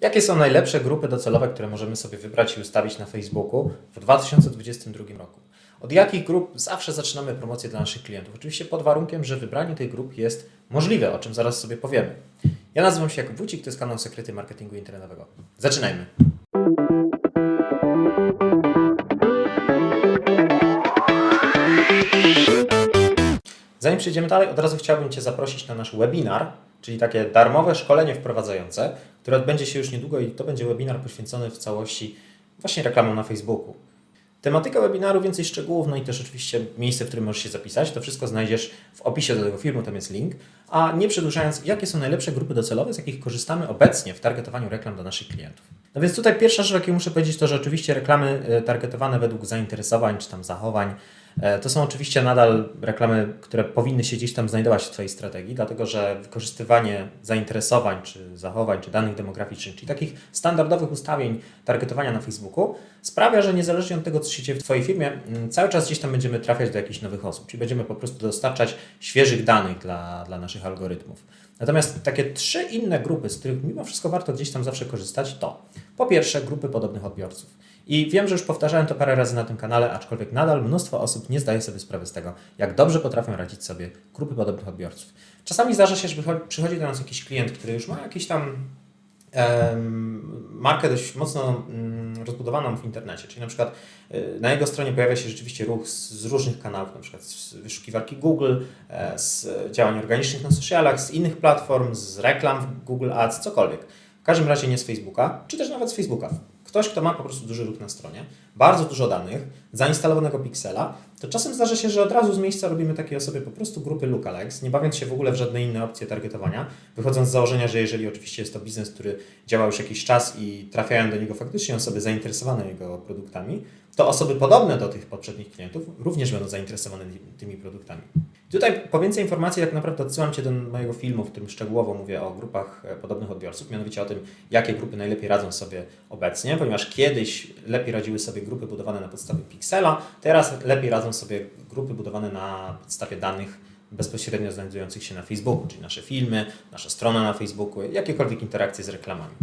Jakie są najlepsze grupy docelowe, które możemy sobie wybrać i ustawić na Facebooku w 2022 roku? Od jakich grup zawsze zaczynamy promocję dla naszych klientów? Oczywiście pod warunkiem, że wybranie tych grup jest możliwe, o czym zaraz sobie powiemy. Ja nazywam się Jakub Wójcik, to jest kanał Sekrety Marketingu Internetowego. Zaczynajmy. Zanim przejdziemy dalej, od razu chciałbym Cię zaprosić na nasz webinar, czyli takie darmowe szkolenie wprowadzające, które odbędzie się już niedługo i to będzie webinar poświęcony w całości właśnie reklamom na Facebooku. Tematyka webinaru, więcej szczegółów, no i też oczywiście miejsce, w którym możesz się zapisać, to wszystko znajdziesz w opisie do tego filmu, tam jest link. A nie przedłużając, jakie są najlepsze grupy docelowe, z jakich korzystamy obecnie w targetowaniu reklam dla naszych klientów? No więc tutaj pierwsza rzecz, jaką muszę powiedzieć, to że oczywiście reklamy e, targetowane według zainteresowań czy tam zachowań, to są oczywiście nadal reklamy, które powinny się gdzieś tam znajdować w Twojej strategii, dlatego że wykorzystywanie zainteresowań, czy zachowań, czy danych demograficznych, czyli takich standardowych ustawień targetowania na Facebooku, sprawia, że niezależnie od tego, co się dzieje w Twojej firmie, mm, cały czas gdzieś tam będziemy trafiać do jakichś nowych osób, czyli będziemy po prostu dostarczać świeżych danych dla, dla naszych algorytmów. Natomiast takie trzy inne grupy, z których mimo wszystko warto gdzieś tam zawsze korzystać, to po pierwsze grupy podobnych odbiorców. I wiem, że już powtarzałem to parę razy na tym kanale, aczkolwiek nadal mnóstwo osób nie zdaje sobie sprawy z tego, jak dobrze potrafią radzić sobie grupy podobnych odbiorców. Czasami zdarza się, że przychodzi do nas jakiś klient, który już ma jakiś tam markę dość mocno mm, rozbudowaną w internecie, czyli na przykład y, na jego stronie pojawia się rzeczywiście ruch z, z różnych kanałów, na przykład z wyszukiwarki Google, e, z działań organicznych na socialach, z innych platform, z reklam w Google Ads, cokolwiek. W każdym razie nie z Facebooka, czy też nawet z Facebooka. Ktoś, kto ma po prostu duży ruch na stronie, bardzo dużo danych, zainstalowanego piksela, to czasem zdarza się, że od razu z miejsca robimy takiej osobie po prostu grupy lookalikes, nie bawiąc się w ogóle w żadne inne opcje targetowania, wychodząc z założenia, że jeżeli oczywiście jest to biznes, który działa już jakiś czas i trafiają do niego faktycznie osoby zainteresowane jego produktami, to osoby podobne do tych poprzednich klientów również będą zainteresowane tymi produktami. Tutaj po więcej informacji tak naprawdę odsyłam Cię do mojego filmu, w którym szczegółowo mówię o grupach e, podobnych odbiorców, mianowicie o tym, jakie grupy najlepiej radzą sobie obecnie, ponieważ kiedyś lepiej radziły sobie grupy budowane na podstawie piksela, teraz lepiej radzą sobie grupy budowane na podstawie danych bezpośrednio znajdujących się na Facebooku, czyli nasze filmy, nasza strona na Facebooku, jakiekolwiek interakcje z reklamami.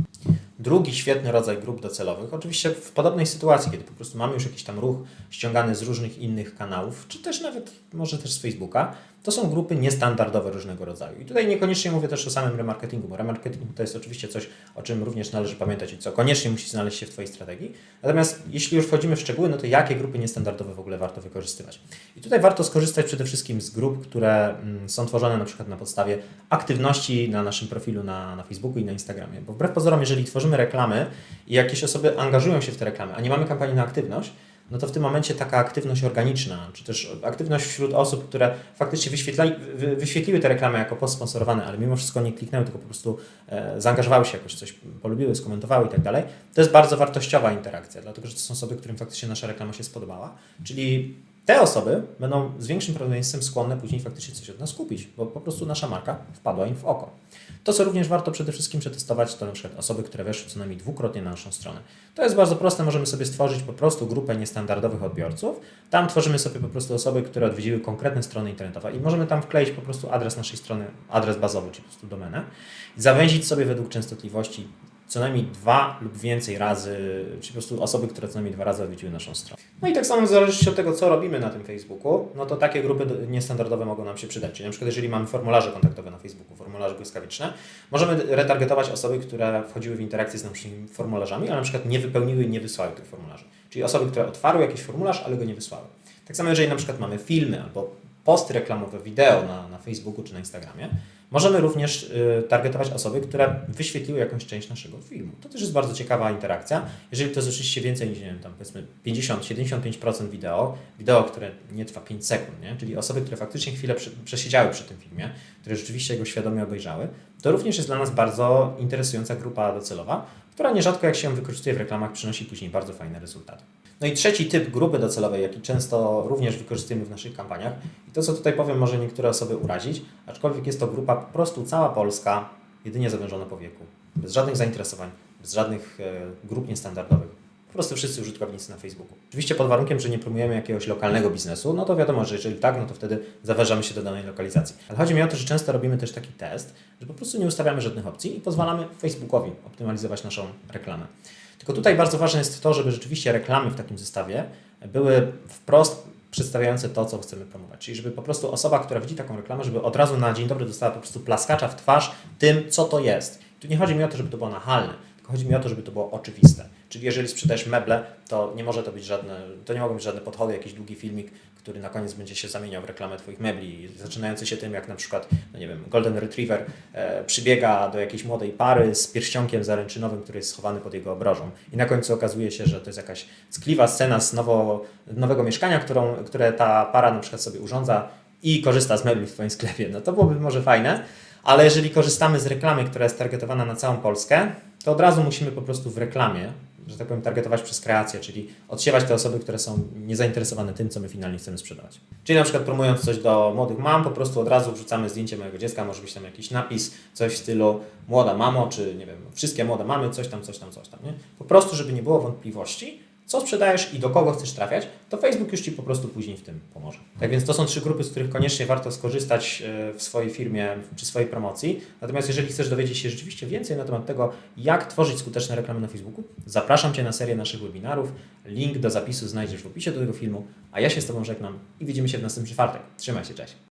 Drugi świetny rodzaj grup docelowych, oczywiście w podobnej sytuacji, kiedy po prostu mamy już jakiś tam ruch ściągany z różnych innych kanałów, czy też nawet może też z Facebooka, to są grupy niestandardowe różnego rodzaju. I tutaj niekoniecznie mówię też o samym remarketingu, bo remarketing to jest oczywiście coś, o czym również należy pamiętać i co koniecznie musi znaleźć się w Twojej strategii. Natomiast jeśli już wchodzimy w szczegóły, no to jakie grupy niestandardowe w ogóle warto wykorzystywać? I tutaj warto skorzystać przede wszystkim z grup, które mm, są tworzone na przykład na podstawie aktywności na naszym profilu na, na Facebooku i na Instagramie. Bo wbrew pozorom, jeżeli tworzymy reklamy i jakieś osoby angażują się w te reklamy, a nie mamy kampanii na aktywność, no to w tym momencie taka aktywność organiczna, czy też aktywność wśród osób, które faktycznie wyświetliły te reklamy jako postsponsorowane, ale mimo wszystko nie kliknęły, tylko po prostu e, zaangażowały się jakoś, coś polubiły, skomentowały i tak dalej, to jest bardzo wartościowa interakcja, dlatego że to są osoby, którym faktycznie nasza reklama się spodobała. Czyli te osoby będą z większym prawdopodobieństwem skłonne później faktycznie coś od nas kupić, bo po prostu nasza marka wpadła im w oko. To, co również warto przede wszystkim przetestować, to na przykład osoby, które weszły co najmniej dwukrotnie na naszą stronę. To jest bardzo proste, możemy sobie stworzyć po prostu grupę niestandardowych odbiorców. Tam tworzymy sobie po prostu osoby, które odwiedziły konkretne strony internetowe i możemy tam wkleić po prostu adres naszej strony, adres bazowy, czyli po prostu domenę zawęzić sobie według częstotliwości co najmniej dwa lub więcej razy, czy po prostu osoby, które co najmniej dwa razy odwiedziły naszą stronę. No i tak samo w zależności od tego, co robimy na tym Facebooku, no to takie grupy do- niestandardowe mogą nam się przydać. Czyli na przykład jeżeli mamy formularze kontaktowe na Facebooku, formularze błyskawiczne, możemy retargetować osoby, które wchodziły w interakcję z naszymi formularzami, ale na przykład nie wypełniły i nie wysłały tych formularzy. Czyli osoby, które otwarły jakiś formularz, ale go nie wysłały. Tak samo jeżeli na przykład mamy filmy albo posty reklamowe, wideo na, na Facebooku czy na Instagramie, Możemy również y, targetować osoby, które wyświetliły jakąś część naszego filmu. To też jest bardzo ciekawa interakcja. Jeżeli to jest oczywiście więcej niż, nie wiem, tam powiedzmy 50-75% wideo, wideo, które nie trwa 5 sekund, nie? czyli osoby, które faktycznie chwilę przy, przesiedziały przy tym filmie, które rzeczywiście go świadomie obejrzały, to również jest dla nas bardzo interesująca grupa docelowa, która nierzadko jak się wykorzystuje w reklamach, przynosi później bardzo fajne rezultaty. No i trzeci typ grupy docelowej, jaki często również wykorzystujemy w naszych kampaniach, i to co tutaj powiem może niektóre osoby urazić, aczkolwiek jest to grupa po prostu cała Polska, jedynie zawężona po wieku, bez żadnych zainteresowań, bez żadnych e, grup niestandardowych, prostu wszyscy użytkownicy na Facebooku. Oczywiście pod warunkiem, że nie promujemy jakiegoś lokalnego biznesu, no to wiadomo, że jeżeli tak, no to wtedy zaważamy się do danej lokalizacji. Ale chodzi mi o to, że często robimy też taki test, że po prostu nie ustawiamy żadnych opcji i pozwalamy Facebookowi optymalizować naszą reklamę. Tylko tutaj bardzo ważne jest to, żeby rzeczywiście reklamy w takim zestawie były wprost przedstawiające to, co chcemy promować. Czyli żeby po prostu osoba, która widzi taką reklamę, żeby od razu na dzień dobry dostała po prostu plaskacza w twarz tym, co to jest. Tu nie chodzi mi o to, żeby to było nachalne, tylko chodzi mi o to, żeby to było oczywiste. Czyli jeżeli sprzedajesz meble, to nie może to być żadne, to nie mogą być żadne podchody, jakiś długi filmik, który na koniec będzie się zamieniał w reklamę Twoich mebli, zaczynający się tym, jak na przykład, no nie wiem, Golden Retriever e, przybiega do jakiejś młodej pary z pierścionkiem zaręczynowym, który jest schowany pod jego obrożą. I na końcu okazuje się, że to jest jakaś ckliwa scena z nowo, nowego mieszkania, którą, które ta para na przykład sobie urządza i korzysta z mebli w Twoim sklepie. No to byłoby może fajne, ale jeżeli korzystamy z reklamy, która jest targetowana na całą Polskę, to od razu musimy po prostu w reklamie, że tak powiem, targetować przez kreację, czyli odsiewać te osoby, które są niezainteresowane tym, co my finalnie chcemy sprzedawać. Czyli na przykład promując coś do młodych mam, po prostu od razu wrzucamy zdjęcie mojego dziecka, może być tam jakiś napis, coś w stylu młoda mamo, czy nie wiem, wszystkie młode mamy, coś tam, coś tam, coś tam, nie? Po prostu, żeby nie było wątpliwości, co sprzedajesz i do kogo chcesz trafiać, to Facebook już Ci po prostu później w tym pomoże. Tak więc to są trzy grupy, z których koniecznie warto skorzystać e, w swojej firmie, przy swojej promocji. Natomiast jeżeli chcesz dowiedzieć się rzeczywiście więcej na temat tego, jak tworzyć skuteczne reklamy na Facebooku, zapraszam Cię na serię naszych webinarów. Link do zapisu znajdziesz w opisie do tego filmu, a ja się z Tobą żegnam i widzimy się w następny czwartek. Trzymaj się, cześć!